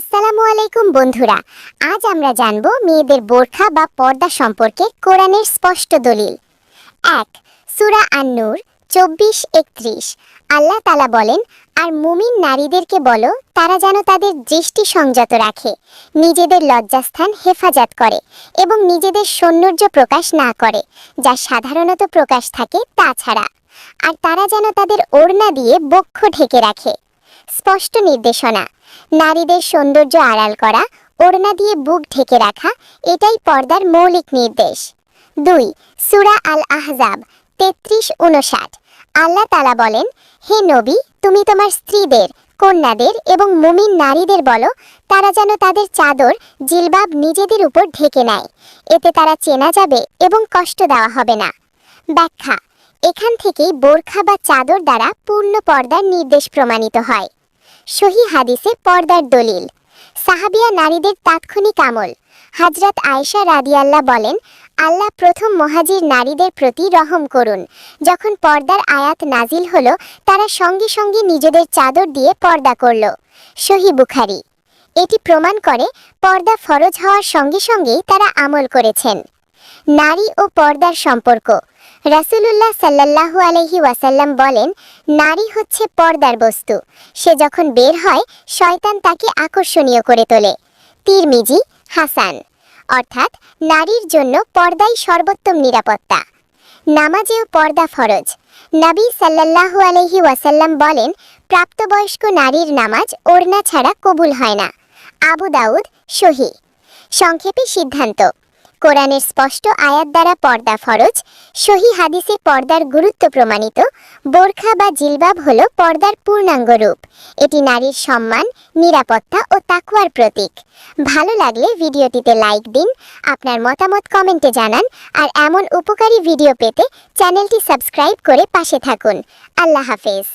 আসসালামু আলাইকুম বন্ধুরা। আজ আমরা জানব মেয়েদের বোরখা বা পর্দা সম্পর্কে কোরআনের স্পষ্ট দলিল। এক, সুরা আন্নুর, চব্বিশ, একত্রিশ। আল্লাহ তালা বলেন, আর মুমিন নারীদেরকে বলো, তারা যেন তাদের দৃষ্টি সংযত রাখে, নিজেদের লজ্জাস্থান হেফাজত করে এবং নিজেদের সৌন্দর্য প্রকাশ না করে, যা সাধারণত প্রকাশ থাকে তাছাড়া আর তারা যেন তাদের ওড়না দিয়ে বক্ষ ঢেকে রাখে। স্পষ্ট নির্দেশনা। নারীদের সৌন্দর্য আড়াল করা, ওড়না দিয়ে বুক ঢেকে রাখা, এটাই পর্দার মৌলিক নির্দেশ। দুই, সুরা আল আহজাব তেত্রিশ উনষাট আল্লাহ তালা বলেন, হে নবী, তুমি তোমার স্ত্রীদের, কন্যাদের এবং মুমিন নারীদের বলো, তারা যেন তাদের চাদর, জিলবাব নিজেদের উপর ঢেকে নেয়। এতে তারা চেনা যাবে এবং কষ্ট দেওয়া হবে না। ব্যাখ্যা, এখান থেকেই বোরখা বা চাদর দ্বারা পূর্ণ পর্দার নির্দেশ প্রমাণিত হয়। সহি হাদিসে পর্দার দলিল। সাহাবিয়া নারীদের তাৎক্ষণিক আমল। হাজরত আয়েশা রাদিয়াল্লাহ বলেন, আল্লাহ প্রথম মহাজির নারীদের প্রতি রহম করুন। যখন পর্দার আয়াত নাজিল হলো, তারা সঙ্গে সঙ্গে নিজেদের চাদর দিয়ে পর্দা করল। সহি বুখারি। এটি প্রমাণ করে পর্দা ফরজ হওয়ার সঙ্গে সঙ্গেই তারা আমল করেছেন। নারী ও পর্দার সম্পর্ক। রাসুলুল্লাহ সাল্লাল্লাহু আলাইহি ওয়াসাল্লাম বলেন, নারী হচ্ছে পর্দার বস্তু। সে যখন বের হয়, শয়তান তাকে আকর্ষণীয় করে তোলে। তিরমিজি, হাসান। অর্থাৎ, নারীর জন্য পর্দাই সর্বোত্তম নিরাপত্তা। নামাজেও পর্দা ফরজ। নবী সাল্লাল্লাহু আলাইহি ওয়াসাল্লাম বলেন, প্রাপ্তবয়স্ক নারীর নামাজ ওড়না ছাড়া কবুল হয় না। আবু দাউদ, সহি। সংক্ষেপে সিদ্ধান্ত। কোরআনের স্পষ্ট আয়াত দ্বারা পর্দা ফরজ, সহি হাদিসে পর্দার গুরুত্ব প্রমাণিত, বোরখা বা জিলবাব হল পর্দার পূর্ণাঙ্গ রূপ। এটি নারীর সম্মান, নিরাপত্তা ও তাকুয়ার প্রতীক। ভালো লাগলে ভিডিওটিতে লাইক দিন, আপনার মতামত কমেন্টে জানান, আর এমন উপকারী ভিডিও পেতে চ্যানেলটি সাবস্ক্রাইব করে পাশে থাকুন। আল্লাহ হাফেজ।